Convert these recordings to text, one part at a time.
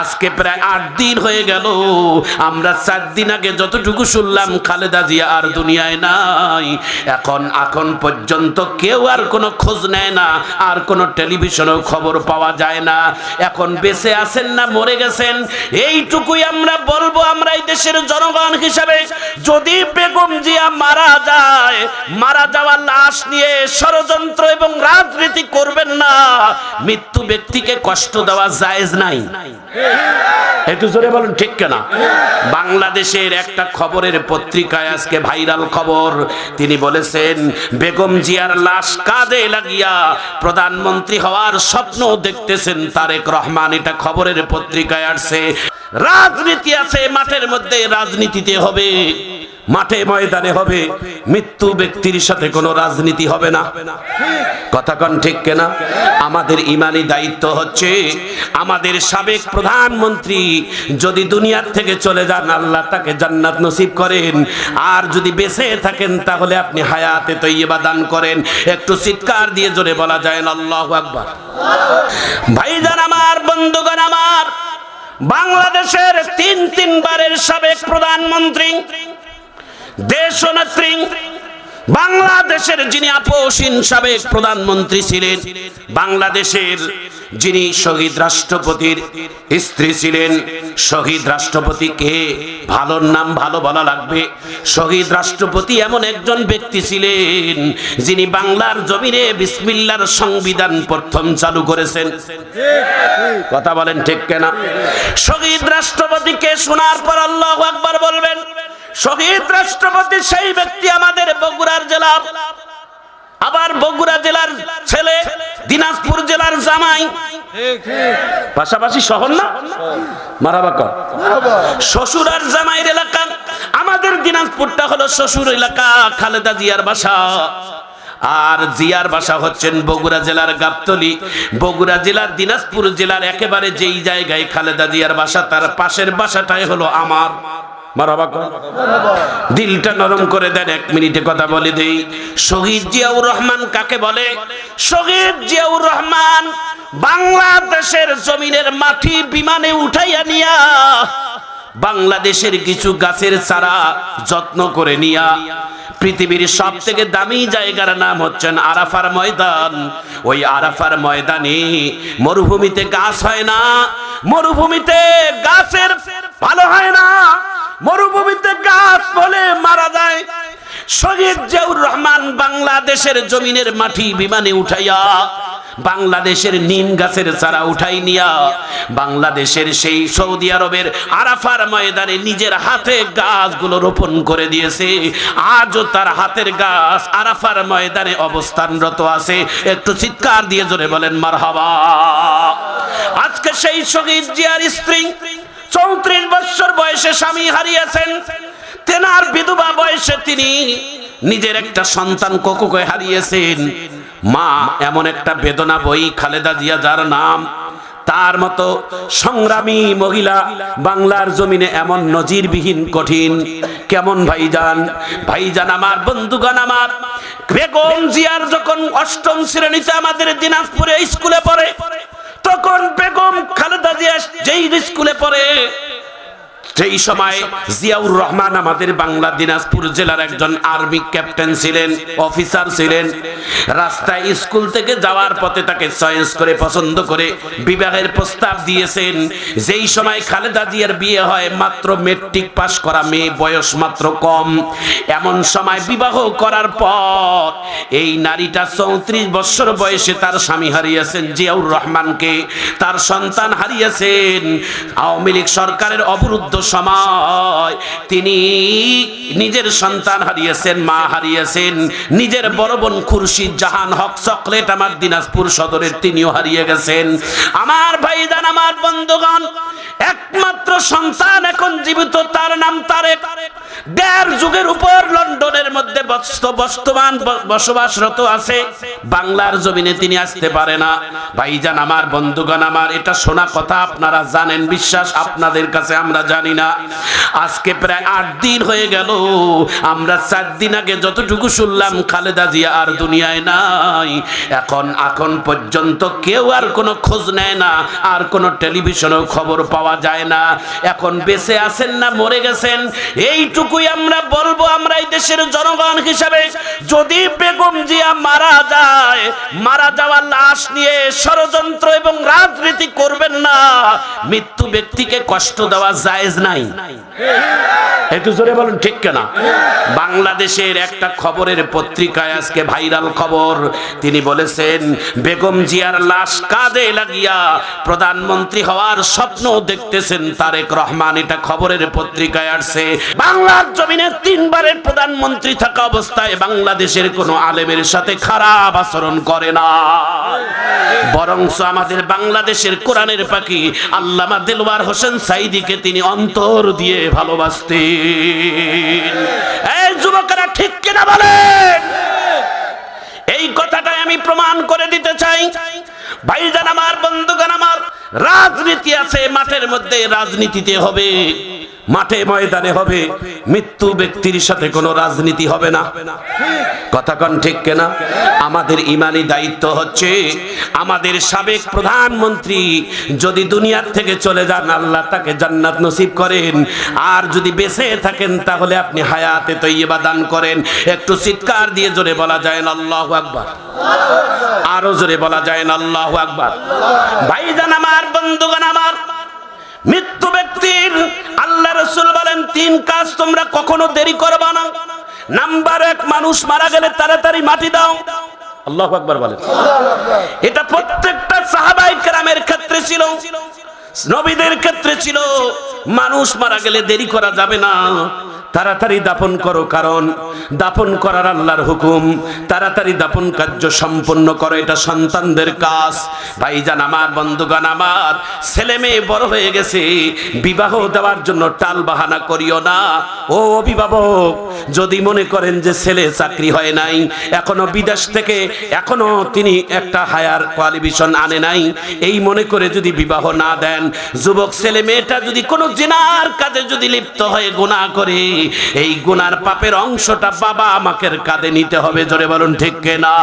আজকে প্রায় আট দিন হয়ে গেল। আমরা চার দিন আগে যতটুকু শুনলাম, খালেদা জিয়া আর দুনিয়ায় নাই। এখন এখন পর্যন্ত কেউ আর কোনো খোঁজ নেয় না, আর কোনো টেলিভিশনেও খবর পাওয়া যায় না। এখন বেঁচে আছেন না, মরে গেছেন। এইটুকুই আমরা বলব, আমরা এই দেশের জনগণ হিসাবে। যদি বেগম জিয়া মারা যায়, মারা যাওয়ার লাশ নিয়ে ষড়যন্ত্র এবং রাজনীতি করবেন না, মৃত্যু ব্যক্তিকে কষ্ট দেওয়া জায়েজ নাই। একটু জোরে বলুন, ঠিক কেনা? বাংলাদেশের একটা খবরের পত্রিকায় আজকে ভাইরাল খবর। তিনি বলেছেন, বেগম জিয়ার লাশ কাঁধে লাগিয়া প্রধানমন্ত্রী হওয়ার স্বপ্ন দেখতেছেন তারেক রহমান। এটা খবরের পত্রিকায় আসছে। রাজনীতি আছে, মাঠের মধ্যে রাজনীতিতে হবে, মাঠে ময়দানে হবে, মৃত্যু ব্যক্তির সাথে কোনো রাজনীতি হবে না। কথা কন ঠিক কেনা? আমাদের ইমানি দায়িত্ব হচ্ছে, আমাদের সাবেক প্রধানমন্ত্রী যদি দুনিয়ার থেকে চলে যান, আল্লাহ তাকে জান্নাত নসিব করেন। আর যদি বেঁচে থাকেন, তাহলে আপনি হায়াতে তৈবা দান করেন। একটু চিৎকার দিয়ে জোরে বলা যায় আল্লাহ আকবার। ভাইজান আমার, বন্ধুগণ আমার বাংলাদেশের তিন তিনবারের সাবেক প্রধানমন্ত্রী দেশ দেশনেত্রী বাংলাদেশের যিনি আপোষীন সাবেক প্রধানমন্ত্রী ছিলেন বাংলাদেশের যিনি শহীদ রাষ্ট্রপতির স্ত্রী ছিলেন। শহীদ রাষ্ট্রপতি কে? ভালো নাম ভালো বলা লাগবে। শহীদ রাষ্ট্রপতি এমন একজন ব্যক্তি ছিলেন যিনি বাংলার জমিনে বিসমিল্লার সংবিধান প্রথম চালু করেছেন। কথা বলেন ঠিক কেনা? শহীদ রাষ্ট্রপতিকে শোনার পর আল্লাহ আকবার বলবেন, শহীদ রাষ্ট্রপতি সেই ব্যক্তি আমাদের বগুড়ার জেলার আবার বগুড়া জেলার ছেলে, দিনাজপুর জেলার জামাই। পাশাপাশি শহর না? মারাবা কর। শ্বশুর আর জামাইয়ের এলাকা। আমাদের দিনাজপুরটা হলো শ্বশুর এলাকা, খালেদা জিয়ার বাসা। আর জিয়ার বাসা হচ্ছেন বগুড়া জেলার গাবতলি। বগুড়া জেলার দিনাজপুর জেলার একেবারে যেই জায়গায় খালেদা জিয়ার বাসা, তার পাশের বাসাটাই হলো আমার। দিলটা নরম করে দেন, এক মিনিটে কথা বলে দেই। শহীদ জিয়াউর রহমান কাকে বলে? শহীদ জিয়াউর রহমান বাংলাদেশের জমিনের মাটি বিমানে উঠাইয়া নিয়া বাংলাদেশের কিছু গাছের চারা যত্ন করে নিয়া পৃথিবীর সব থেকে দামি জায়গার নাম হচ্ছেন আরাফার ময়দান। ওই আরাফার ময়দানে মরুভূমিতে গাছ হয় না, মরুভূমিতে গাছের ভালো হয় না। মরুভূমিতে গাছ বলে মারা যায়। শহীদ জিয়াউর রহমান বাংলাদেশের জমিনের মাটি বিমানে উঠাইয়া বাংলাদেশের নিম গাছের চারা উঠাই নিয়া বাংলাদেশের সেই সৌদি আরবের আরাফার ময়দানে নিজের হাতে গাছগুলো রোপণ করে দিয়েছে। আজও তার হাতের গাছ আরাফার ময়দানে অবস্থানরত আছে। একটু চিৎকার দিয়ে জোরে বলেন, মারহাবা। আজকে সেই শহীদ জিয়ার স্ত্রী চৌত্রিশ বছর বয়সে স্বামী হারিয়েছেন। তেনার বিধবা বয়সে তিনি নিজের একটা সন্তান কোকুকে হারিয়েছেন। মা এমন একটা বেদনা বই খালেদা জিয়া যার নাম, তার মতো সংগ্রামী মহিলা বাংলার জমিনে এমন নজিরবিহীন কঠিন। কেমন ভাইজান? ভাইজান আমার, বন্ধুগণ আমার, বেগম জিয়ার যখন অষ্টম শ্রেণীতে আমাদের দিনাজপুরে স্কুলে পড়ে তখন বেগম খালেদা জিয়া যেই স্কুলে পড়ে সেই সময় জিয়াউর রহমান আমাদের বাংলা দিনাজপুর জেলার একজন আর্মি ক্যাপ্টেন ছিলেন, অফিসার ছিলেন, রাস্তায় স্কুল থেকে যাওয়ার পথে তাকে চয়েস করে, পছন্দ করে বিবাহের প্রস্তাব দিয়েছেন। যেই সময় খালেদা জিয়ার বিয়ে হয়, মাত্র মেট্রিক পাশ করা মেয়ে বয়স মাত্র কম। এমন সময় বিবাহ করার পর এই নারীটা চৌত্রিশ বছর বয়সে তার স্বামী হারিয়েছেন, জিয়াউর রহমানকে। তার সন্তান হারিয়েছেন। আওয়ামী লীগ সরকারের অবরুদ্ধ সময় তিনি নিজের সন্তান হারিয়েছেন, মা হারিয়েছেন, নিজের বড় বোন খুরশিদ জাহান হক চকলেট আমার দিনাজপুর সদরের তিনিও হারিয়ে গেছেন। আমার ভাইদান আমার বন্ধুগণ, একমাত্র সন্তান এখন জীবিত, তার নাম তারেক। দেড় যুগের উপর লন্ডনের মধ্যে বর্তমান বসবাসরত আছে। বাংলার জমিনে তিনি আসতে পারে না। ভাইজান, আমার বন্ধুগণ, আমার এটা শোনা কথা, আপনারা জানেন, বিশ্বাস আপনাদের কাছে আমরা জানি না। আজকে প্রায় আট দিন হয়ে গেল। আমরা চার দিন আগে যতটুকু শুনলাম, খালেদা জিয়া আর দুনিয়ায় নাই। এখন এখন পর্যন্ত কেউ আর কোনো খোঁজ নেয় না, আর কোনো টেলিভিশনেও খবর পাওয়া যায় না। এখন বেঁচে আছেন না, মরে গেছেন। এইটুকুই আমরা বলব আমরা এই দেশের জনগণ হিসাবে, যদি বেগম জিয়া মারা যায়, মারা যাওয়ার লাশ নিয়ে ষড়যন্ত্র এবং রাজনীতি করবেন না, মৃত্যু ব্যক্তিকে কষ্ট দেওয়া জায়েজ নাই। একটু জোরে বলুন, ঠিক কেনা? বাংলাদেশের একটা খবরের পত্রিকায় আজকে ভাইরাল খবর, তিনি বলেছেন, বেগম জিয়ার লাশ কাঁধে লাগিয়া প্রধানমন্ত্রী হওয়ার স্বপ্ন দেখতেছেন তারেক রহমান, এটা খবরের পত্রিকায় আসছে। বাংলার জমিনে তিনবারের প্রধানমন্ত্রী থাকা অবস্থায় বাংলাদেশের কোনো আলেমের সাথে খারাপ আচরণ করে না। বরংস আমাদের বাংলাদেশের কোরআনের পাখি আল্লামা দিলওয়ার হোসেন সাইদিকে তিনি অন্তর দিয়ে ভালোবাসতেন। এই যুবকেরা ঠিক কিনা বলেন? এই কথাটাই আমি প্রমাণ করে দিতে চাই। ভাইজান আমার, বন্ধুগণ আমার, রাজনীতি আছে, মাঠের মধ্যে রাজনীতিতে হবে। মাঠে ময়দানে হবে। মৃত্যু ব্যক্তির সাথে কোনো রাজনীতি হবে না। কথা কন ঠিক কেনা? আমাদের ইমানি দায়িত্ব হচ্ছে আমাদের সাবেক প্রধানমন্ত্রী যদি দুনিয়ার থেকে চলে যান, আল্লাহ তাকে জান্নাত নসিব করেন। আর যদি বেঁচে থাকেন, তাহলে আপনি হায়াতে তৈবা দান করেন। একটু চিৎকার দিয়ে জোরে বলা যায় আল্লাহ আকবার। আরও জোরে বলা যায় আল্লাহ আকবার। ভাইজান আমার, বন্ধুগণ আমার মৃত্যু ব্যক্তির আল্লাহ রসুল বলেন, তিন কাজ তোমরা কখনো দেরি করবা না। নাম্বার এক, মানুষ মারা গেলে তাড়াতাড়ি মাটি দাও। আল্লাহ একবার বলেন। এটা প্রত্যেকটা সাহাবাই গ্রামের ক্ষেত্রে ছিল। নবীদের ক্ষেত্রে ছিল। মানুষ মারা গেলে দেরি করা যাবে না। তাড়াতাড়ি দাপন করো, কারণ দাপন করার আল্লাহর হুকুম। তাড়াতাড়ি দাপন কার্য সম্পন্ন করো, এটা সন্তানদের কাজ। ভাইজান আমার বন্ধুগান আমার, ছেলে মেয়ে বড় হয়ে গেছে, বিবাহ দেওয়ার জন্য টাল বাহানা করিও না। ও অভিভাবক, যদি মনে করেন যে ছেলে চাকরি হয় নাই, এখনও বিদেশ থেকে, এখনও তিনি একটা হায়ার কোয়ালিফিকেশন আনে নাই, এই মনে করে যদি বিবাহ না দেন, যুবক ছেলে মেয়েটা যদি কোনো জেনার কাজে যদি লিপ্ত হয়ে গুনাহ করে এই গুনার পাপের অংশটা বাবা আমাকে কাঁধে নিতে হবে, জোরে বলুন ঠিক না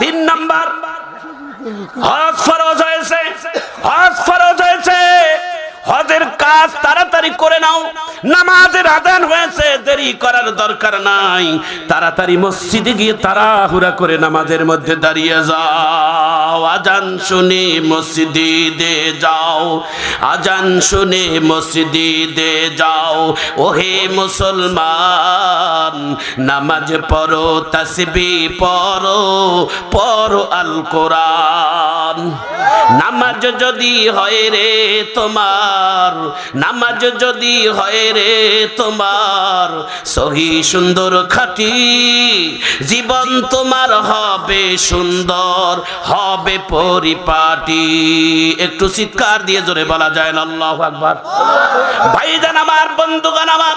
তিন নাম্বার, হজ ফরজ হয়েছে, হজ ফরজ হয়েছে। হজের কাজ তাড়াতাড়ি করে নাও। নামাজের আদান হয়েছে, দেরি করার দরকার নাই। তাড়াতাড়ি মসজিদে গিয়ে তাড়াহুড়া করে নামাজের মধ্যে দাঁড়িয়ে যাও। আজান শুনে মসজিদে যাও। আজান শুনে মসজিদে যাও। ওহে মুসলমান, নামাজ পড়ো, তাসবি পড়ো পড়ো আল কোরআন নামাজ যদি হয় রে তোমার নামাজ যদি হয় রে তোমার, সহি সুন্দর খাটি জীবন তোমার হবে সুন্দর, হবে পরিপাটি। একটু চিৎকার দিয়ে জোরে বলা যায় আল্লাহ আকবার। ভাইজান আমার বন্ধুগান আমার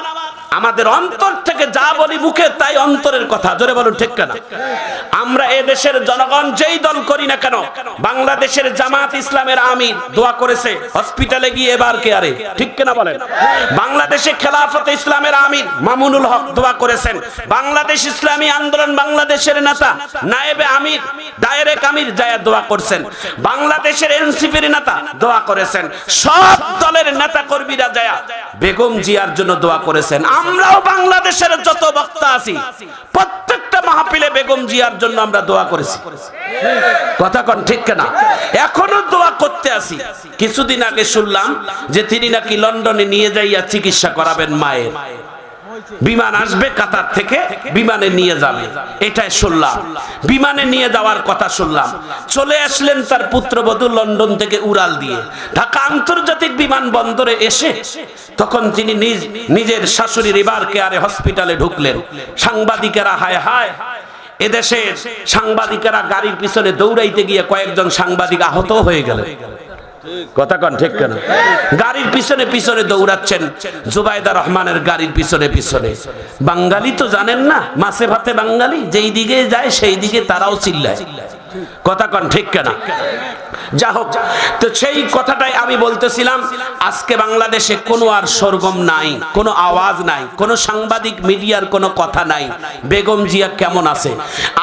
আমাদের অন্তর থেকে যা বলি মুখে তাই অন্তরের কথা। জোরে বলুন, ঠিক কেনা? আমরা এ দেশের জনগণ যেই দল করি না কেন, বাংলাদেশের জামাত ইসলামের আমির দোয়া করেছে, হসপিটালে গিয়ে এবার কে আরে ঠিক কেনা বলেন? বাংলাদেশে খেলাফতে ইসলামের আমির মামুনুল হক দোয়া করেছেন। বাংলাদেশ ইসলামী আন্দোলন বাংলাদেশের নেতা নায়েবে আমির, ডাইরেক্ট আমির যায় দোয়া করছেন। বাংলাদেশের এনসিপির নেতা দোয়া করেছেন। সব দলের নেতা কর্মীরা যায় বেগম জিয়ার জন্য দোয়া করেছেন। আমরাও বাংলাদেশের যত বক্তা আছি, প্রত্যেকটা মাহফিলে বেগম জিয়ার জন্য আমরা দোয়া করেছি। কথা কন ঠিক কেনা? এখনও দোয়া করতে আসি কিছুদিন আগে শুনলাম যে তিনি নাকি লন্ডনে নিয়ে যাইয়া চিকিৎসা করাবেন মায়ের। বিমান আসবে কাতার থেকে বিমানে নিয়ে যাবে। এটাই শুনলাম। বিমানে নিয়ে যাওয়ার কথা শুনলাম। চলে আসলেন তার পুত্রবধূ লন্ডন থেকে উড়াল দিয়ে। ঢাকা আন্তর্জাতিক বিমানবন্দরে এসে তখন তিনি নিজ, নিজের শাশুড়ির এবার কেয়ারে হসপিটালে ঢুকলেন। সাংবাদিকেরা হায় হায়। এদেশের সাংবাদিকেরা গাড়ির পিছনে দৌড়াইতে গিয়ে কয়েকজন সাংবাদিক আহত হয়ে গেলেন। কথা কন, ঠিক কেন? গাড়ির পিছনে পিছনে দৌড়াচ্ছেন জুবাইদা রহমানের গাড়ির পিছনে পিছনে। বাঙালি তো জানেন না, মাছে ভাতে বাঙালি, যেই দিকে যায় সেই দিকে তারাও চিল্লায়। কথা কন, ঠিক কেনা? যা হোক, তো সেই কথাটাই আমি বলতেছিলাম, আজকে বাংলাদেশে কোনো আর সরগম নাই, কোনো আওয়াজ নাই, কোনো সাংবাদিক মিডিয়ার কোনো কথা নাই। বেগম জিয়া কেমন আছে?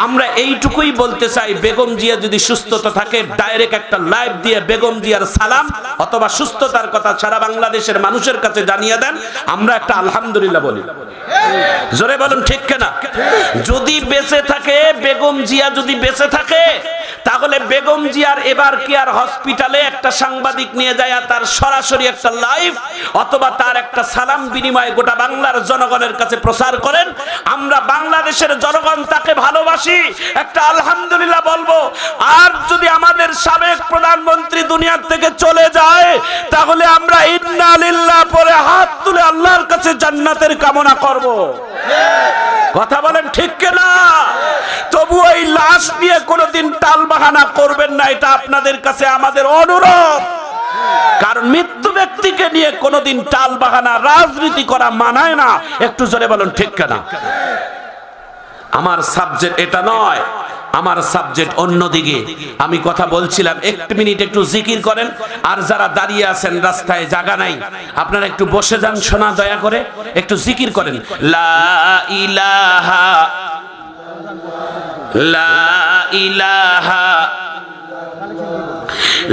আমরা এইটুকুই বলতে চাই, বেগম জিয়া যদি সুস্থতা থাকে, ডাইরেক্ট একটা লাইভ দিয়ে বেগম জিয়ার সালাম অথবা সুস্থতার কথা সারা বাংলাদেশের মানুষের কাছে জানিয়ে দেন, আমরা একটা আলহামদুলিল্লাহ বলি। জোরে বলুন, ঠিক কেনা? যদি বেঁচে থাকে, বেগম জিয়া যদি বেঁচে থাকে তাহলে বেগম জিয়ার এবার কি আর হসপিটালে একটা সাংবাদিক নিয়ে যায় তার সরাসরি একটা লাইভ অথবা তার একটা সালাম বিনিময় গোটা বাংলার জনগণের কাছে প্রচার করেন। আমরা বাংলাদেশের জনগণ তাকে ভালোবাসি। একটা আলহামদুলিল্লাহ বলব আর যদি আমাদের সাবেক প্রধানমন্ত্রী দুনিয়ার থেকে চলে যায়, তাহলে আমরা ইন্না লিল্লাহ পরে হাত তুলে আল্লাহর কাছে জান্নাতের কামনা করব। কথা বলেন ঠিক কিনা? তবু ওই লাশ নিয়ে কোনোদিন টাল বাহানা করবেন না, এটা আপনাদের কাছে আমাদের অনুরোধ। কারণ মৃত্যু ব্যক্তিকে নিয়ে কোনোদিন টাল বাহানা রাজনীতি করা মানায় না। একটু জোরে বলুন ঠিক কেনা? আমার সাবজেক্ট এটা নয়। আমার সাবজেক্ট অন্যদিকে আমি কথা বলছিলাম একটু মিনিট একটু জিকির করেন। আর যারা দাঁড়িয়ে আছেন, রাস্তায় জায়গা নাই, আপনারা একটু বসে যান, শোনা, দয়া করে একটু জিকির করেন। লা ইলাহা লা ইলাহা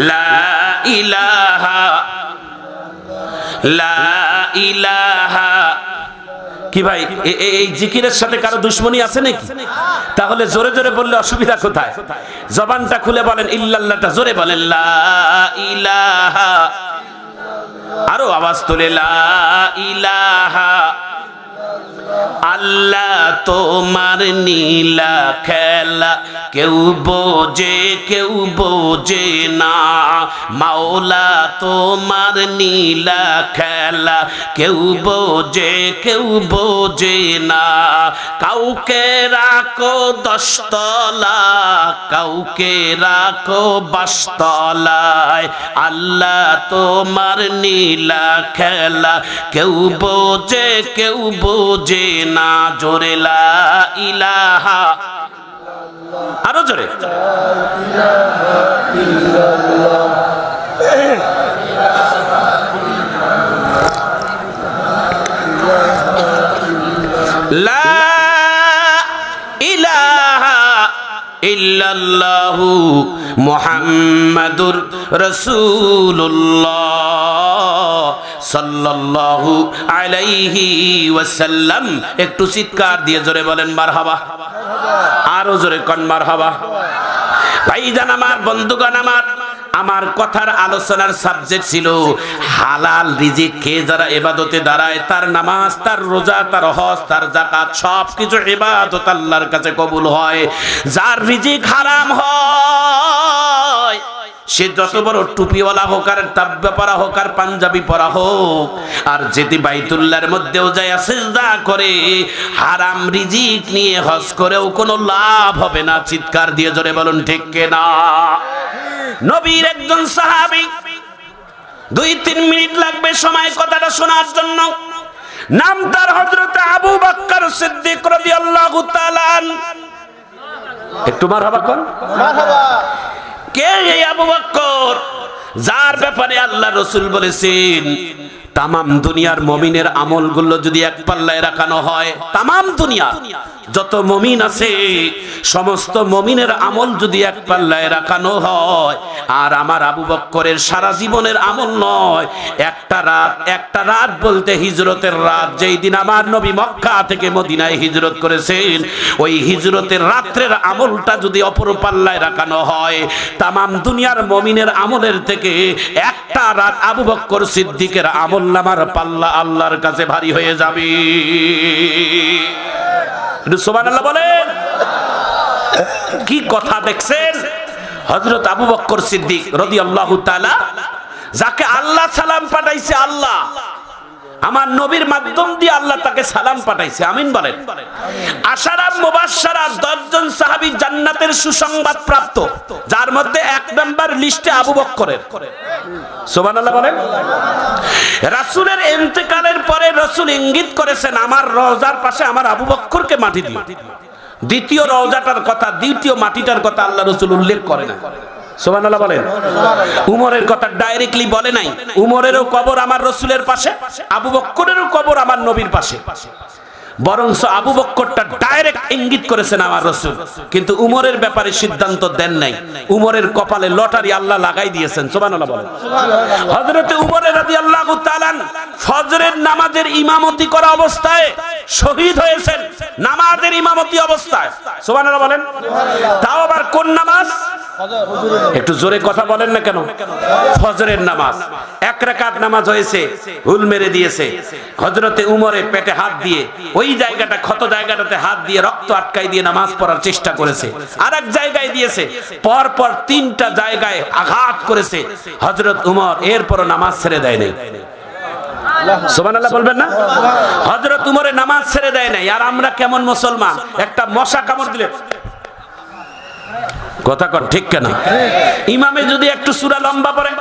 লা ইলাহা লা ইলাহা। কি ভাই এই জিকিরের সাথে কারও দুশ্মনী আছে নাকি? তাহলে জোরে জোরে বললে অসুবিধা কোথায়? জবানটা খুলে বলেন, ইল্লাল্লাহটা জোরে বলেন, লা ইলাহা। আরও আওয়াজ তোলে, লা ইলাহা। আল্লাহ তোমার নীলা খেলা, কেউ বোঝে কেউ বোঝে না। মাওলা তোমার নীলা খেলা, কেউ বোঝে কেউ বোঝে না। কাউকে রাখো দশতলা, কাউকে রাখো বাসতলায়। আল্লাহ তোমার নীলা খেলা, কেউ বোঝে কেউ বোঝে না জোরে লা ইলাহা আরও জোরে। ইল্লাল্লাহু মুহাম্মাদুর রাসূলুল্লাহ। সাল্লাল্লাহু আলাইহি ওয়াসাল্লাম। একটু চিৎকার দিয়ে জোরে বলেন, মারহাবা। আরও জোরে কন, মারহাবা। ভাইজান আমার, বন্ধুগণ আমার আমার কথার আলোচনার সাবজেক্ট ছিল হালাল রিজিক। খেয়ে যারা এবাদতে দাঁড়ায়, তার নামাজ, তার রোজা, তার হজ, তার জাকাত সব কিছু এবাদত আল্লাহর কাছে কবুল হয়। যার রিজিক হারাম হয় সে যত বড় টুপিওয়ালা হোক আর তাব্বা পরা হোক আর পাঞ্জাবি পরা হোক, আর যেটি বাইতুল্লার মধ্যেও যায়, সেজদা করে, হারাম রিজিক নিয়ে হজ করেও কোনো লাভ হবে না। চিৎকার দিয়ে জোরে বলুন, ঠিক না নবীর একজন সাহাবী, দুই তিন মিনিট লাগবে সময় কথাটা শোনার জন্য। নাম তার হযরত আবু বকর সিদ্দিক রাদিয়াল্লাহু তাআলা একটু মারহাবা কোন কে এই আবু বক্কর? যার ব্যাপারে আল্লাহ রসুল বলেছেন, তামাম দুনিয়ার মমিনের আমলগুলো যদি এক পাল্লায় রাখানো হয়, তামাম দুনিয়া যত মমিন আছে, সমস্ত মমিনের আমল যদি এক পাল্লায় রাখানো হয়, আর আমার আবু বক্করের সারা জীবনের আমল নয়, একটা রাত একটা রাত বলতে হিজরতের রাত, যেই দিন আমার নবী মক্কা থেকে মদিনায় হিজরত করেছেন, ওই হিজরতের রাত্রের আমলটা যদি অপর পাল্লায় রাখানো হয়, তামাম দুনিয়ার মমিনের আমলের থেকে একটা রাত আবু বক্কর সিদ্দিকের আমল নামার পাল্লা আল্লাহর কাছে ভারী হয়ে যাবে। কি কথা দেখছেন? হযরত আবু বক্কর সিদ্দিক রাদিয়াল্লাহু তাআলা, যাকে আল্লাহ সালাম পাঠাইছে আল্লাহ, আমার নবীর মাধ্যম দিয়ে আল্লাহ তাকে সালাম পাঠাইছে, আমিন বলেন। আশারাম মুবাশশারা 10 জন সাহাবী জান্নাতের সুসংবাদ প্রাপ্ত, যার মধ্যে এক নাম্বার লিস্টে আবু বক্করের। সুবহানাল্লাহ বলেন। রাসূলের ইন্তেকালের পরে রসুল ইঙ্গিত করেছেন, আমার রওজার পাশে আমার আবু বক্করকে মাটি দিও। দ্বিতীয় রওজাটার কথা, দ্বিতীয় মাটিটার কথা আল্লাহ রসুল উল্লেখ করে না সুবহানাল্লাহ বলেন। উমরের কথা ডাইরেক্টলি বলে নাই। উমরেরও কবর আমার রসুলের পাশে, আবু বক্করেরও কবর আমার নবীর পাশে। বরংস আবু বক্করটা ডাইরেক্ট ইঙ্গিত করেছেন আমার রসুল। কিন্তু উমরের ব্যাপারে সিদ্ধান্ত দেন নাই। উমরের কপালে লটারি আল্লাহ লাগাই দিয়েছেন বলেন। উমরের নামাজের ইমামতি করা অবস্থায় হয়েছেন। নামাজের ইমামতি অবস্থায় বলেন। তাও আবার কোন নামাজ? একটু জোরে কথা বলেন না কেন? ফজরের নামাজ। এক নামাজ হয়েছে, হুল মেরে দিয়েছে। হজরতে উমরে পেটে হাত দিয়ে, ওই জায়গাটা ক্ষত জায়গাটাতে হাত দিয়ে রক্ত আটকাই দিয়ে নামাজ পড়ার চেষ্টা করেছে। আর এক জায়গায় দিয়েছে পর পর তিনটা জায়গায় আঘাত করেছে। হজরত উমর এরপরও নামাজ ছেড়ে দেয় নাই। হযরত উমরে নামাজ ছেড়ে দেয় নাই। আর আমরা কেমন মুসলমান? একটা মশা কামড় দিলে কথা কন ঠিক কেন? ইমামে যদি একটু সুরা লম্বা পড়ে,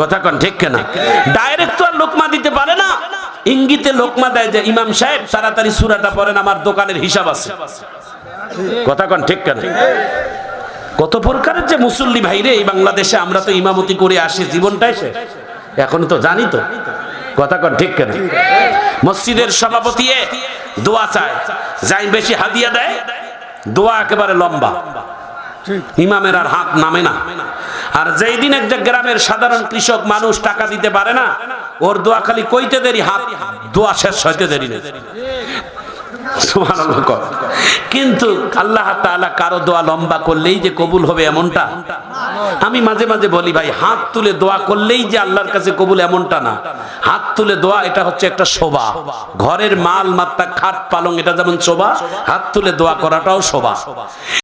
কথা কন ঠিক কেন? ডাইরেক্ট তো আর লোকমা দিতে পারে না। ইঙ্গিতে লোকমা দেয় যে, ইমাম সাহেব, তাড়াতাড়ি সুরাটা পড়েন, আমার দোকানের হিসাব আছে। কথা কন ঠিক কেন? কত প্রকারের যে মুসল্লি ভাইরে এই বাংলাদেশে আমরা তো ইমামতি করে আসি জীবনটাই শেষ এখন তো জানি তো। কথা কন ঠিক কেন? মসজিদের সভাপতি দোয়া চায়। যাই বেশি হাদিয়া দেয় দোয়া একেবারে লম্বা। ইমামের আর হাত নামে না। আর যেই দিন একটা গ্রামের সাধারণ কৃষক মানুষ টাকা দিতে পারে না ওর দোয়া খালি কইতে দেরি হাত দোয়া শেষ হইতে দেরি কর। কিন্তু আল্লাহ কারও দোয়া লম্বা করলেই যে কবুল হবে এমনটা? আমি মাঝে মাঝে বলি, ভাই, হাত তুলে দোয়া করলেই যে আল্লাহর কাছে কবুল এমনটা না। হাত তুলে দোয়া, এটা হচ্ছে একটা শোভা। ঘরের মাল, মাত্রা, খাট, পালং, এটা যেমন শোভা, হাত তুলে দোয়া করাটাও শোভা।